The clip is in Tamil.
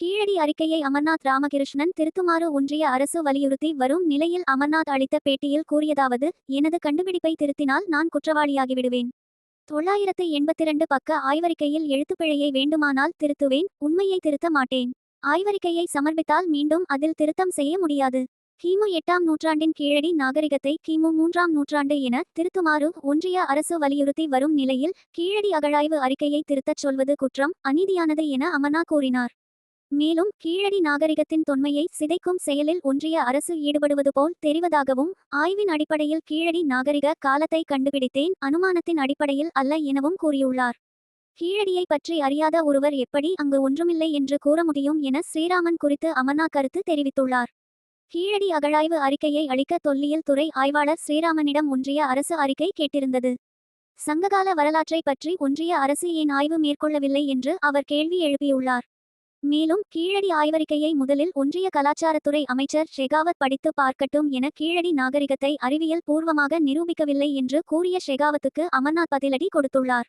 கீழடி அறிக்கையை அமர்நாத் ராமகிருஷ்ணன் திருத்துமாறு ஒன்றிய அரசு வலியுறுத்தி வரும் நிலையில் அமர்நாத் அளித்த பேட்டியில் கூறியதாவது எனது கண்டுபிடிப்பை திருத்தினால் நான் குற்றவாளியாகிவிடுவேன். தொள்ளாயிரத்து எண்பத்திரண்டு பக்க ஆய்வறிக்கையில் எழுத்துப்பிழையை வேண்டுமானால் திருத்துவேன் உண்மையை திருத்த மாட்டேன். ஆய்வறிக்கையை சமர்ப்பித்தால் மீண்டும் அதில் திருத்தம் செய்ய முடியாது. கிமு எட்டாம் நூற்றாண்டின் கீழடி நாகரிகத்தை கிமு மூன்றாம் நூற்றாண்டு என திருத்துமாறு ஒன்றிய அரசு வலியுறுத்தி வரும் நிலையில் கீழடி அகழாய்வு அறிக்கையை திருத்தச் சொல்வது குற்றம் அநீதியானது என அமனா கூறினார். மேலும் கீழடி நாகரிகத்தின் தொன்மையை சிதைக்கும் செயலில் ஒன்றிய அரசு ஈடுபடுவது போல் தெரிவதாகவும் ஆய்வின் அடிப்படையில் கீழடி நாகரிக காலத்தை கண்டுபிடித்தேன் அனுமானத்தின் அடிப்படையில் அல்ல எனவும் கூறியுள்ளார். கீழடியை பற்றி அறியாத ஒருவர் எப்படி அங்கு ஒன்றுமில்லை என்று கூற முடியும் என ஸ்ரீராமன் குறித்து அமர்நாத் கருத்து தெரிவித்துள்ளார். கீழடி அகழாய்வு அறிக்கையை அளிக்க தொல்லியல் துறை ஆய்வாளர் ஸ்ரீராமனிடம் ஒன்றிய அரசு அறிக்கை கேட்டிருந்தது. சங்ககால வரலாற்றை பற்றி ஒன்றிய அரசு ஏன் ஆய்வு மேற்கொள்ளவில்லை என்று அவர் கேள்வி எழுப்பியுள்ளார். மேலும் கீழடி ஆய்வறிக்கையை முதலில் ஒன்றிய கலாச்சாரத்துறை அமைச்சர் ஷெகாவத் படித்து பார்க்கட்டும் என கீழடி நாகரிகத்தை அறிவியல் பூர்வமாக நிரூபிக்கவில்லை என்று கூறிய ஷெகாவத்துக்கு அமர்நாத் பதிலடி கொடுத்துள்ளார்.